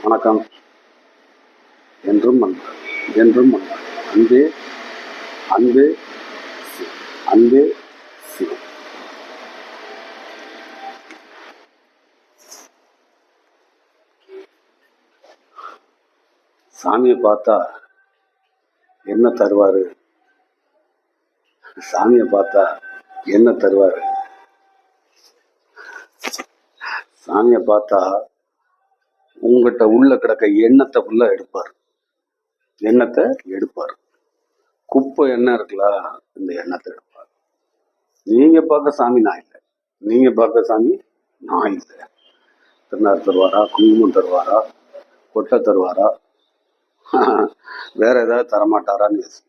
வணக்கம். என்றும் அன்பு என்றும் அன்பு அன்பே அன்பே அன்பே சிவம் சாமியை பார்த்தா என்ன தருவாரு? சாமியை பார்த்தா என்ன தருவாரு? சாமியை பார்த்தா உங்ககிட்ட உள்ள கிடக்க எண்ணத்தை ஃபுல்லா எடுப்பார். எண்ணத்தை எடுப்பார். குப்பை எண்ணம் இருக்குல்ல இந்த எண்ணத்தை எடுப்பார். நீங்க பார்க்க சாமி நான் இல்லை. நீங்க பார்க்க சாமி நான் இல்லை. திருநாறு தருவாரா குங்குமம் தருவாரா கொட்டை தருவாரா? வேற ஏதாவது தரமாட்டாரான்னு யோசிக்கிறார்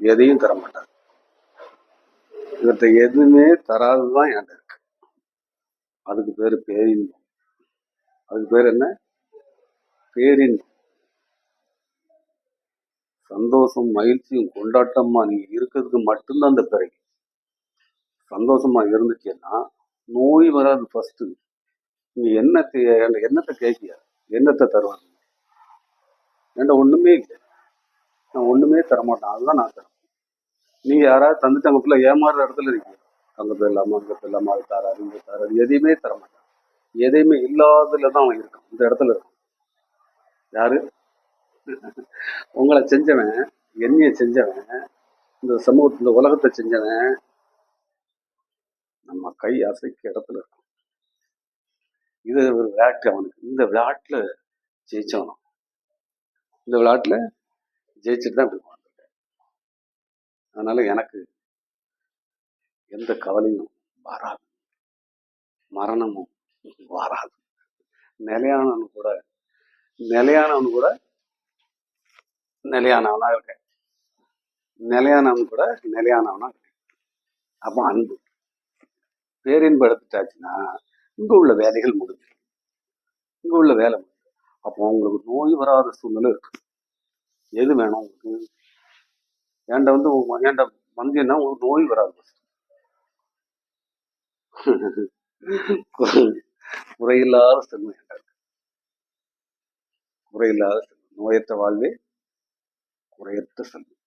எதையும் தரமாட்டார். இவர்கிட்ட எதுவுமே தராதுதான் என்கிட்ட அதுக்கு பேர் பேரின்பம் அதுக்கு பேர் என்ன? பேரின்பம் சந்தோஷம் மகிழ்ச்சியும் கொண்டாட்டமா நீங்க இருக்கிறதுக்கு மட்டும்தான் அந்த பிறகு. சந்தோஷமா இருந்துச்சுன்னா நோய் வராது ஃபர்ஸ்ட் நீங்க என்னத்தை என்கிட்ட என்னத்தை கேட்கிய என்னத்தை தருவாங்க என்கிட்ட ஒண்ணுமே இல்லை. நான் ஒண்ணுமே தரமாட்டேன். அதுதான் நான் தரேன். நீங்க யாராவது தந்துட்டு ஃபுல்லா ஏமாறுற இடத்துல இருக்கீங்க. அங்க போயிடலாமா அங்க போயிடலாமா அது தராரு இங்க தராரு எதையுமே தரமாட்டான் எதையுமே இல்லாததுல தான் அவன் இருக்கான். இந்த இடத்துல இருக்கான். யாரு? உங்களை செஞ்சவன் என்னைய செஞ்சவன் இந்த சமூகத்து இந்த உலகத்தை செஞ்சவன் நம்ம கை அசைக்க இடத்துல இருக்கும் இது ஒரு விளையாட்டு அவனுக்கு. இந்த விளையாட்டுல ஜெயிச்சவனும். இந்த விளையாட்டுல ஜெயிச்சுட்டு தான் இப்படி வாழ்ந்துருக்கேன் அதனால எனக்கு எந்த கவலையும் வராது. மரணமும் வராது. நிலையானவனு கூட நிலையானவனு கூட நிலையானவனா இருக்கேன் நிலையானவன் கூட நிலையானவனா இருக்கேன் அப்போ அன்பு. பேரின்பு எடுத்துட்டாச்சுன்னா இங்க உள்ள வேலைகள் முடிஞ்சு இங்க உள்ள வேலை முடிஞ்சு அப்போ உங்களுக்கு நோய் வராத சூழ்நிலை இருக்கு. எது வேணும் உங்களுக்கு? ஏண்ட வந்து ஏண்ட வந்தீங்கன்னா உங்களுக்கு நோய் வராது குறையில்லாத செல்வம் என்றார் குறையில்லாத செல்வம். நோயற்ற வாழ்வே குறையற்ற செல்வம்.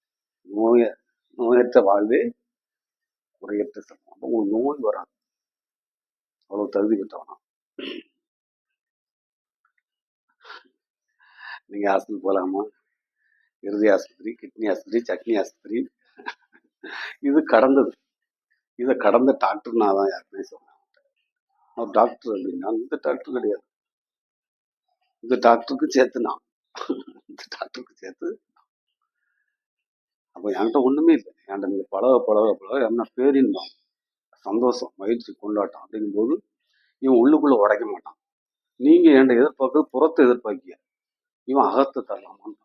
நோய நோயற்ற வாழ்வே குறையற்ற செல்வம். அப்போ உங்களுக்கு நோய் வராது. அவ்வளவு தகுதி பெற்றவனா? நீங்க ஹாஸ்பிட்டல் போலாமா? இறுதி ஆஸ்பத்திரி கிட்னி ஆஸ்பத்திரி சட்னி ஆஸ்பத்திரி. இது கடந்தது. இதை கடந்த டாக்டர் நான் தான் யாருக்குமே சொன்னேன் அவர் டாக்டர் அப்படின்னா இந்த டாக்டர் கிடையாது. இந்த டாக்டருக்கு சேர்த்து நான். இந்த டாக்டருக்கு சேர்த்து அப்போ என்கிட்ட ஒண்ணுமே இல்லை. என்கிட்ட நீங்க பழக பழக பழக என்ன பேரின்பம் சந்தோஷம் மகிழ்ச்சி கொண்டாட்டம் அப்படிங்கும்போது இவன் உள்ளுக்குள்ள உடைக்க மாட்டான். நீங்க என்கிட்ட எதிர்பார்க்கறது புறத்தை எதிர்பார்க்கிய? இவன் அகத்தை தரலாமான்னு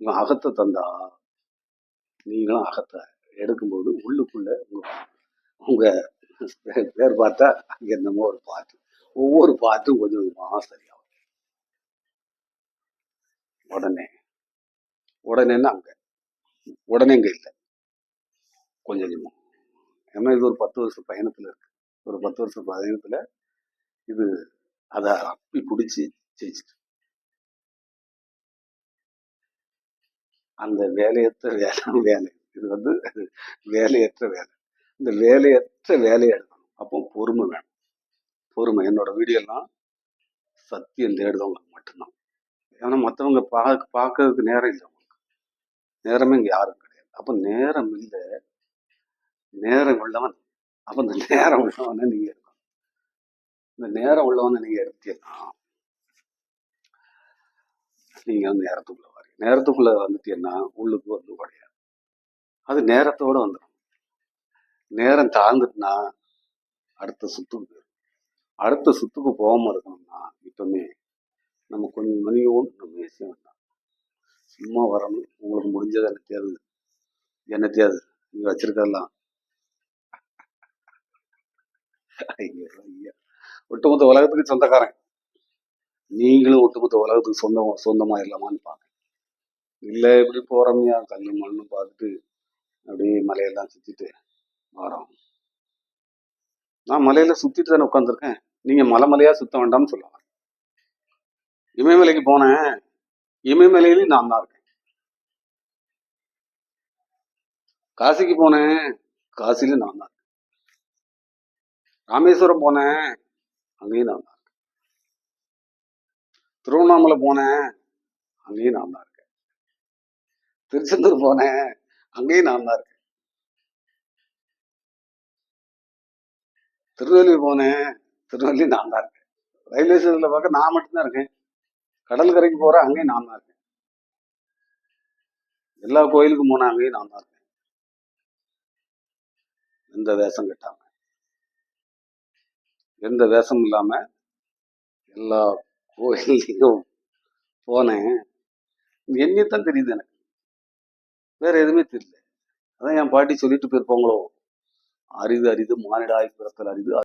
இவன் அகத்தை தந்தா நீங்களும் அகத்தை எடுக்கும்போது உள்ளுக்குள்ள உங்க பேர் பார்த்தா அங்க என்னமோ ஒரு பாட்டு. ஒவ்வொரு பாட்டும் கொஞ்சம் கொஞ்சமா சரியாகும். உடனே உடனேன்னா அங்க. உடனே இங்க இல்லை. கொஞ்சம் கொஞ்சமா. ஏன்னா இது ஒரு பத்து வருஷம் பயணத்துல இருக்கு. ஒரு பத்து வருஷம் பயணத்துல இது அதை அப்பி பிடிச்சி ஜெயிச்சிட்டு. அந்த வேலையத்த வேலை வேலை இது வந்து வேலையற்ற வேலை. இந்த வேலையற்ற வேலையை எடுக்கணும் அப்போ பொறுமை வேணும். பொறுமை. என்னோட வீடியோலாம் சத்தியம் தேடுதவங்களுக்கு மட்டும்தான். ஏன்னா மற்றவங்க பார்க்க பார்க்கறதுக்கு நேரம் இல்லை அவங்களுக்கு நேரமே இங்கே யாரும் கிடையாது. அப்போ நேரம் இல்லை. நேரம் உள்ளவன். அப்போ இந்த நேரம் உள்ளவனை நீங்கள் எடுக்கணும் இந்த நேரம் உள்ளவனை நீங்கள் எடுத்தீங்கன்னா நீங்கள் வந்து நேரத்துக்குள்ளே வரீங்க. நேரத்துக்குள்ளே வந்துட்டீங்கன்னா உள்ளுக்கு வந்து உடையாது அது நேரத்தோட வந்துடும் நேரம் தாழ்ந்துட்டுனா அடுத்த சுத்துக்கு போயிடும் அடுத்த சுத்துக்கு போகாம இருக்கணும்னா இப்பவுமே நம்ம கொஞ்சம் மணியோடு நம்ம விஷயம் வேண்டாம். சும்மா வரணும். உங்களுக்கு முடிஞ்சது என்னத்தையாவது என்னத்தையாவது நீங்க வச்சிருக்கலாம் ஐயோ ஐயா. ஒட்டுமொத்த உலகத்துக்கு சொந்தக்காரன். நீங்களும் ஒட்டுமொத்த உலகத்துக்கு சொந்தம் சொந்தமா இல்லாமான்னு பாருங்க இல்ல இப்படி போறோம்யா? கல் மண்ணு பார்த்துட்டு அப்படியே மலையெல்லாம் சுத்திட்டு வரோம். நான் மலையில சுத்திட்டு தானே உட்காந்துருக்கேன் நீங்க மலை மலையா சுத்த வேண்டாம்னு சொல்லலாம் இமயமலைக்கு போனேன். இமயமலையிலையும் நான் தான் இருக்கேன். காசிக்கு போனேன். காசிலையும் நான் தான் இருக்கேன். ராமேஸ்வரம் போனேன். அங்கேயும் நான் தான் இருக்கேன். திருவண்ணாமலை போனேன். அங்கேயும் நான் தான் இருக்கேன். திருச்செந்தூர் போனேன். அங்கேயும் நான் தான் இருக்கேன். திருநெல்வேலி போனேன். திருநெல்வேலி நான் தான் இருக்கேன். ரயில்வே ஸ்டேஷன்ல பார்க்க நான் மட்டும்தான் இருக்கேன். கடல் கரைக்கு போறேன் அங்கேயும் நான் தான் இருக்கேன். எல்லா கோயிலுக்கும் போனேன் அங்கேயும் நான் தான் இருக்கேன். எந்த வேஷம் கட்டாம. எந்த வேஷம் இல்லாம எல்லா கோயில்லையும் போனேன். என்னத்தான் தெரியுது எனக்கு. வேற எதுவுமே தெரியல. அதான் என் பாட்டி சொல்லிட்டு போயிருப்பாங்களோ? அரிது அரிது மானிடாய் பிறத்தல் அரிது